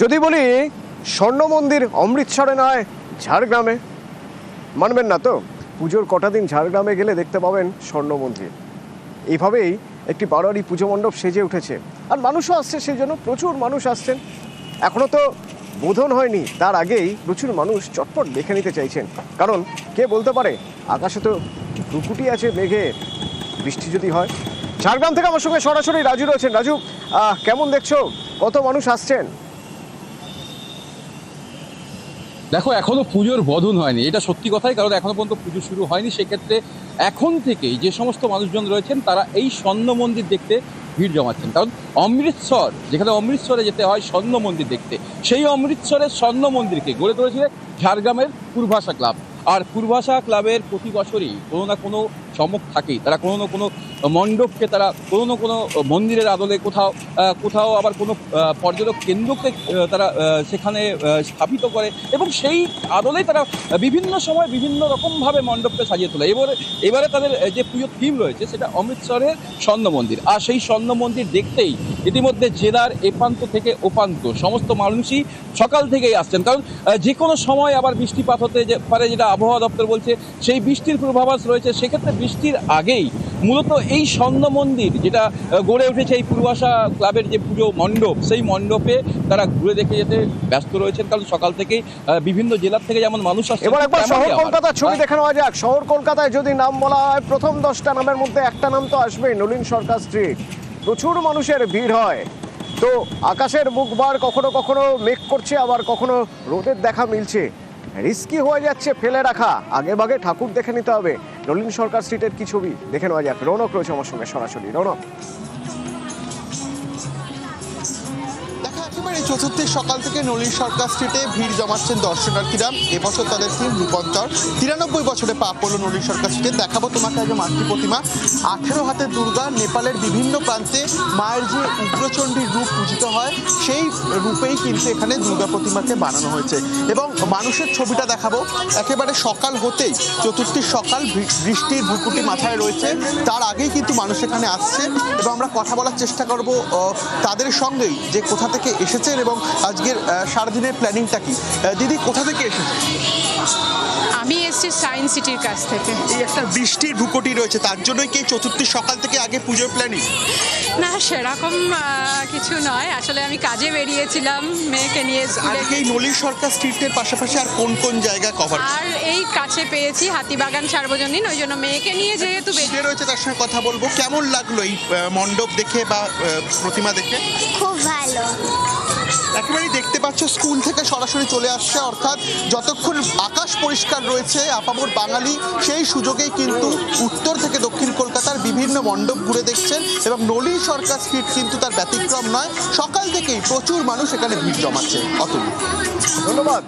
যদি বলি, স্বর্ণ মন্দির অমৃতসরে নয়, ঝাড়গ্রামে। মানবেন না তো? পুজোর কটা দিন ঝাড়গ্রামে গেলে দেখতে পাবেন স্বর্ণ মন্দির। এইভাবেই একটি বারোয়ারি পুজো মণ্ডপ সেজে উঠেছে। আর মানুষও আসছে সেই জন্য প্রচুর মানুষ আসছেন। এখনও তো বোধন হয়নি। তার আগেই প্রচুর মানুষ চটপট দেখে নিতে চাইছেন। কারণ কে বলতে পারে, আকাশে তো রুকুটি আছে মেঘে, বৃষ্টি যদি হয়। ঝাড়গ্রাম থেকে আমার সঙ্গে সরাসরি রাজু রয়েছেন। রাজু কেমন দেখছ? কত মানুষ আসছেন? দেখো এখনও পুজোর বদন হয়নি। এটা সত্যি কথাই, কারণ এখনও পর্যন্ত পুজো শুরু হয়নি। সেক্ষেত্রে এখন থেকেই যে সমস্ত মানুষজন রয়েছেন, তারা এই স্বর্ণ মন্দির দেখতে ভিড় জমাচ্ছেন। কারণ অমৃতসর, যেখানে অমৃতসরে যেতে হয় স্বর্ণ মন্দির দেখতে, সেই অমৃতসরের স্বর্ণ মন্দিরকে গড়ে তুলেছিলেন ঝাড়গ্রামের পূর্বাসা ক্লাব। আর পূর্বাসা ক্লাবের প্রতি বছরই কোনো না কোনো চমক থাকেই। তারা কোনো না কোনো মণ্ডপকে তারা কোনো না কোনো মন্দিরের আদলে কোথাও কোথাও আবার কোনো পর্যটক কেন্দ্রকে তারা সেখানে স্থাপিত করে এবং সেই আদলেই তারা বিভিন্ন সময় বিভিন্ন রকমভাবে মণ্ডপকে সাজিয়ে তোলে। এবারে এবারে তাদের যে পুজোর থিম রয়েছে সেটা অমৃতসরের স্বর্ণ মন্দির। আর সেই স্বর্ণ মন্দির দেখতেই ইতিমধ্যে জেলার এপান্ত থেকে ওপান্ত সমস্ত মানুষই সকাল থেকেই আসছেন। কারণ যে কোনো সময় আবার বৃষ্টিপাত হতে পারে, যেটা আবহাওয়া দপ্তর বলছে, সেই বৃষ্টির পূর্বাভাস রয়েছে, সেক্ষেত্রে বৃষ্টির আগেই মূলত এই স্বর্ণ মন্দির যেটা গড়ে উঠেছে এই পূর্বাশা ক্লাবের যে পুজো মণ্ডপ সেই মণ্ডপে তারা ঘুরে দেখে যেতে ব্যস্ত রয়েছেন। কারণ সকাল থেকেই বিভিন্ন জেলার থেকে যেমন মানুষ আসছে এবার একবার শহর কলকাতার ছবি দেখে নেওয়া যাক। শহর কলকাতায় যদি নাম বলা হয় প্রথম দশটা নামের মধ্যে একটা নাম তো আসবেই নলিন সরকার স্ট্রিট। প্রচুর মানুষের ভিড় হয়। তো আকাশের মুখবার কখনো কখনো মেঘ করছে আবার কখনো রোদের দেখা মিলছে। রিস্কি হয়ে যাচ্ছে ফেলে রাখা। আগে ভাগে ঠাকুর দেখে নিতে হবে। নলিন সরকার স্ট্রিটের কি ছবি? দেখে নেওয়া যাক। রৌনক রয়েছে আমার সঙ্গে সরাসরি। রৌনক। একেবারে চতুর্থীর সকাল থেকে নলিন সরকার স্ট্রিটে ভিড় জমাচ্ছেন দর্শনার্থীরা। এবছর তাদের থিম রূপান্তর। তিরানব্বই বছরে পা পড়ল নলিন সরকার স্ট্রিটে। দেখাবো তোমাকে আগে মাতৃ প্রতিমা। আঠেরো হাতের দুর্গা, নেপালের বিভিন্ন প্রান্তে মায়ের যে উগ্রচণ্ডীর রূপ পূজিত হয়, সেই রূপেই কিন্তু এখানে দুর্গা প্রতিমাকে বানানো হয়েছে। এবং মানুষের ছবিটা দেখাবো। একেবারে সকাল হতেই চতুর্থীর সকাল বৃষ্টির ভুকুটি মাথায় রয়েছে। তার আগেই কিন্তু মানুষ এখানে আসছে। এবং আমরা কথা বলার চেষ্টা করব তাদের সঙ্গেই যে কোথা থেকে এসেছেন এবং আজকের সারাদিনের প্ল্যানিংটা কি? দিদি কোথা থেকে এসেছেন? আমি এসেছি সায়েন্স সিটির কাছ থেকে। এই একটা বৃষ্টির ভুকুটি রয়েছে তার জন্যই কি এই চতুর্থীর সকাল থেকে আগে পুজোর প্ল্যানিং? না সেরকম কিছু নয়। আসলে আমি কাজে বেরিয়েছিলাম মেয়েকে নিয়ে স্কুলে। আজকে এই নলিন সরকার স্ট্রিটের পাশাপাশি আর কোন কোন জায়গা কভার আর এই কাছে পেয়েছি হাতিবাগান সার্বজনীন ওই জন্য মেয়েকে নিয়ে যেহেতু বেরিয়ে বেরিয়ে রয়েছে তার সঙ্গে কথা বলব? কেমন লাগল এই মণ্ডপ দেখে বা প্রতিমা দেখে? খুব ভালো। একেবারেই দেখতে পাচ্ছ, স্কুল থেকে সরাসরি চলে আসছে, অর্থাৎ যতক্ষণ আকাশ পরিষ্কার রয়েছে, আপামর বাঙালি, সেই সুযোগেই কিন্তু উত্তর থেকে দক্ষিণ কলকাতার বিভিন্ন মণ্ডপ ঘুরে দেখছেন এবং নলিন সরকার স্ট্রিট কিন্তু তার ব্যতিক্রম নয়। সকাল থেকেই প্রচুর মানুষ এখানে ভিড় জমাচ্ছে। অতুল। ধন্যবাদ।